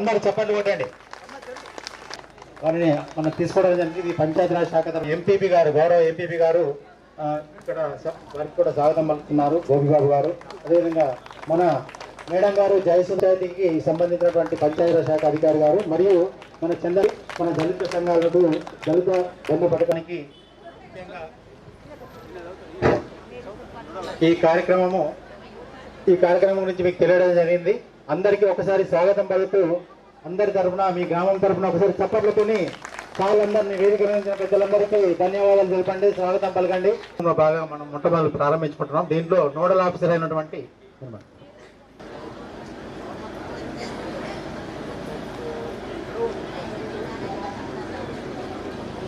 అందరు చెప్పండి కొట్టండి. వారిని మనం తీసుకోవడం జరిగింది. ఇది పంచాయతీరాజ్ శాఖ ఎంపీపీ గారు గౌరవ ఎంపీపీ గారు ఇక్కడ వారికి కూడా స్వాగతం పలుకుతున్నారు. గోపిబాబు గారు. అదేవిధంగా మన మేడం గారు జయసుందరికి సంబంధించినటువంటి పంచాయతీరాజ్ శాఖ అధికారి గారు మరియు మన చంద్ర మన దళిత సంఘాలకు దళిత బంధు పథకానికి ఈ కార్యక్రమము ఈ కార్యక్రమం గురించి మీకు తెలియడం జరిగింది. అందరికీ ఒకసారి స్వాగతం పలుకుతూ అందరి తరఫున మీ గ్రామం తరఫున ఒకసారి చప్పట్లతోని వాళ్ళందరినీ వేదిక పెద్దలందరికీ ధన్యవాదాలు తెలపండి స్వాగతం పలకండి. బాగా మనం మొట్టమొదటి ప్రారంభించుకుంటున్నాం. దీంట్లో నోడల్ ఆఫీసర్ అయినటువంటి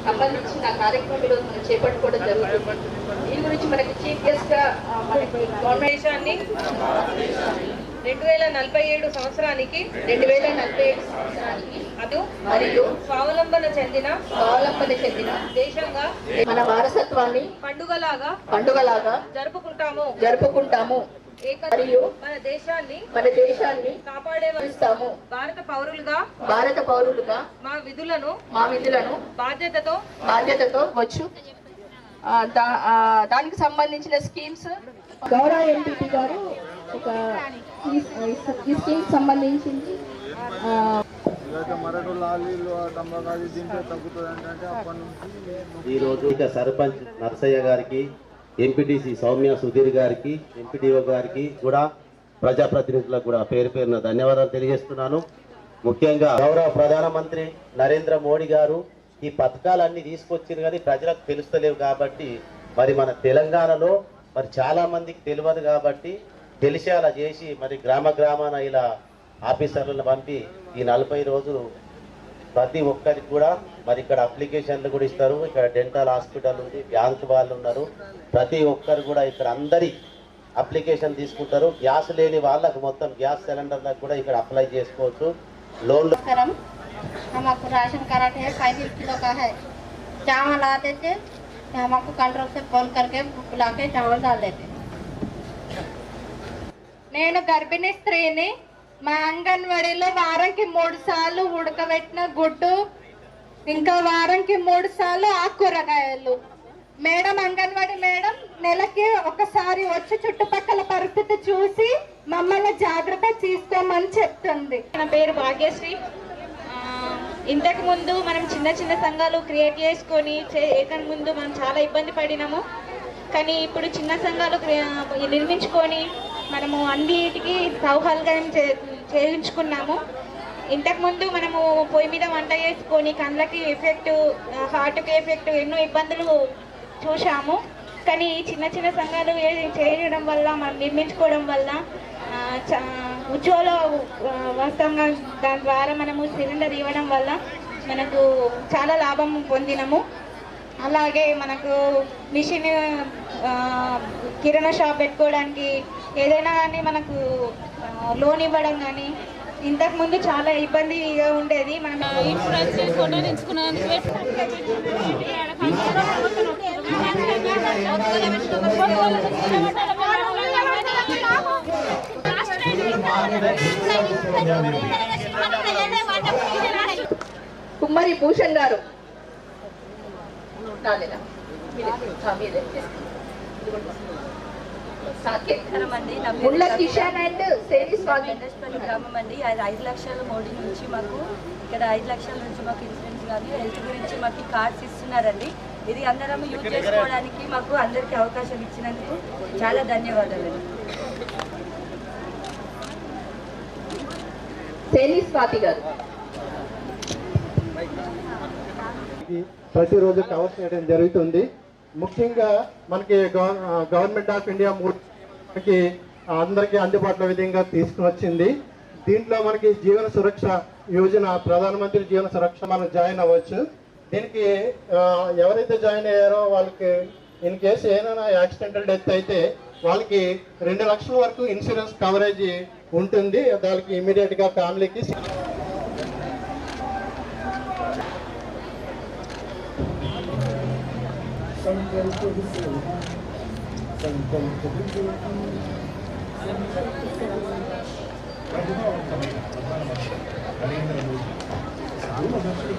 సంబంధించిన కార్యక్రమం ఈరోజు మనం చేపట్టుకోవడం జరుగుతుంది. దీని గురించి మనకి చీఫ్ గెస్ట్గా మనకి గవర్నమెంట్ రెండు వేల నలభై ఏడు సంవత్సరానికి రెండు వేల నలభై ఏడు సంవత్సరానికి అటు మరియు స్వావలంబన చెందిన స్వావలంబన చెందిన దేశంగా మన వారసత్వాన్ని పండుగలాగా పండుగలాగా జరుపుకుంటాము. జరుపుకుంటాము. ఏక మరియు మన దేశాన్ని మన దేశాన్ని కాపాడే ఇస్తాము భారత పౌరులుగా భారత పౌరులుగా మా విధులను మా విధులను బాధ్యతతో బాధ్యతతో వచ్చు. దానికి సంబంధించిన స్కీమ్స్ గౌరవ ఎంపీపీ గారు ఒక ఈ- ఈ స్కీమ్ సంబంధించింది. ఆ, ఇక ఈరోజు సర్పంచ్ నరసయ్య గారికి ఎంపీటీసీ సౌమ్య సుధీర్ గారికి ఎంపీడీఓ గారికి కూడా ప్రజాప్రతినిధులకు కూడా పేరు పేరున ధన్యవాదాలు తెలియజేస్తున్నాను. ముఖ్యంగా గౌరవ ప్రధానమంత్రి నరేంద్ర మోడీ గారు ఈ పథకాలన్నీ తీసుకొచ్చారు కానీ ప్రజలకు తెలుస్తలేవు కాబట్టి మరి మన తెలంగాణలో మరి చాలా మందికి తెలియదు కాబట్టి తెలిసేలా చేసి మరి గ్రామ గ్రామాన ఇలా ఆఫీసర్లను పంపి ఈ నలభై రోజులు ప్రతి ఒక్కరికి కూడా మరి ఇక్కడ అప్లికేషన్లు కూడా ఇస్తారు ఇక్కడ డెంటల్ హాస్పిటల్ ఉంది బ్యాంక్ వాళ్ళు ఉన్నారు ప్రతి ఒక్కరు కూడా ఇక్కడ అందరి అప్లికేషన్ తీసుకుంటారు గ్యాస్ లేని వాళ్ళకు మొత్తం గ్యాస్ సిలిండర్లకు కూడా ఇక్కడ అప్లై చేసుకోవచ్చు లోన్లు करम हम आपको राशन कार्ड है फाइव किलो का है चावल आते थे तो हम आपको कंट्रोल से फोन करके बुला के चावल डाल देते నేను గర్భిణీ స్త్రీని మా అంగన్వాడీలో వారంకి మూడు సార్లు ఉడకబెట్టిన గుడ్డు ఇంకా వారంకి మూడు సార్లు ఆకుకూరగాయలు. మేడం అంగన్వాడీ మేడం నెలకి ఒకసారి వచ్చి చుట్టుపక్కల పరిస్థితి చూసి మమ్మల్ని జాగ్రత్త తీసుకోమని చెప్తుంది. నా పేరు భాగ్యశ్రీ. ఇంతకు ముందు మనం చిన్న చిన్న సంఘాలు క్రియేట్ చేసుకొని చేయక ముందు మనం చాలా ఇబ్బంది పడినాము. కానీ ఇప్పుడు చిన్న సంఘాలు నిర్మించుకొని మనము అన్నిటికీ సౌహల్గం చే చేయించుకున్నాము. ఇంతకుముందు మనము పొయ్యి మీద వంట చేసుకొని కళ్ళకి ఎఫెక్ట్ హార్ట్కి ఎఫెక్ట్ ఎన్నో ఇబ్బందులు చూశాము. కానీ చిన్న చిన్న సంఘాలు ఏ- చేయడం వల్ల మనం నిర్మించుకోవడం వల్ల ఉజ్వల వాస్తవంగా దాని ద్వారా మనము సిలిండర్ ఇవ్వడం వల్ల మనకు చాలా లాభం పొందినము. అలాగే మనకు మిషన్ కిరాణా షాప్ పెట్టుకోవడానికి ఏదైనా కానీ మనకు లోన్ ఇవ్వడం కానీ ఇంతకు ముందు చాలా ఇబ్బందిగా ఉండేది మనం ఫోటో తెచ్చుకున్నందుకు కుమ్మరి భూషణ్ గారు? మీరే. మీరే. అండి ముళ్ళ కిషన్ అండ్ సేవి స్వామి. వెంకటేశ్వరి గ్రామం అండి అది ఐదు లక్షల మోడీ నుంచి మాకు ఇక్కడ ఐదు లక్షల నుంచి మాకు ఇన్సూరెన్స్ కానీ హెల్త్ గురించి మాకు కార్డ్స్ ఇస్తున్నారండి. ఇది అందరం యూజ్ చేసుకోవడానికి మాకు అందరికీ అవకాశం ఇచ్చినందుకు చాలా ధన్యవాదాలు సేని స్వాతి గారు. ప్రతిరోజు కవర్ చేయడం జరుగుతుంది. ముఖ్యంగా మనకి గవర్నమెంట్ ఆఫ్ ఇండియా మూడు మనకి అందరికీ అందుబాటులో విధంగా తీసుకుని వచ్చింది. దీంట్లో మనకి జీవన సురక్ష యోజన ప్రధానమంత్రి జీవన సురక్ష మనం జాయిన్ అవ్వచ్చు. దీనికి ఎవరైతే జాయిన్ అయ్యారో వాళ్ళకి ఇన్ కేసు ఏదైనా యాక్సిడెంటల్ డెత్ అయితే వాళ్ళకి రెండు లక్షల వరకు ఇన్సూరెన్స్ కవరేజ్ ఉంటుంది. దానికి ఇమీడియట్గా ఫ్యామిలీకి ప్రభుత్వం నరేంద్ర మోదీ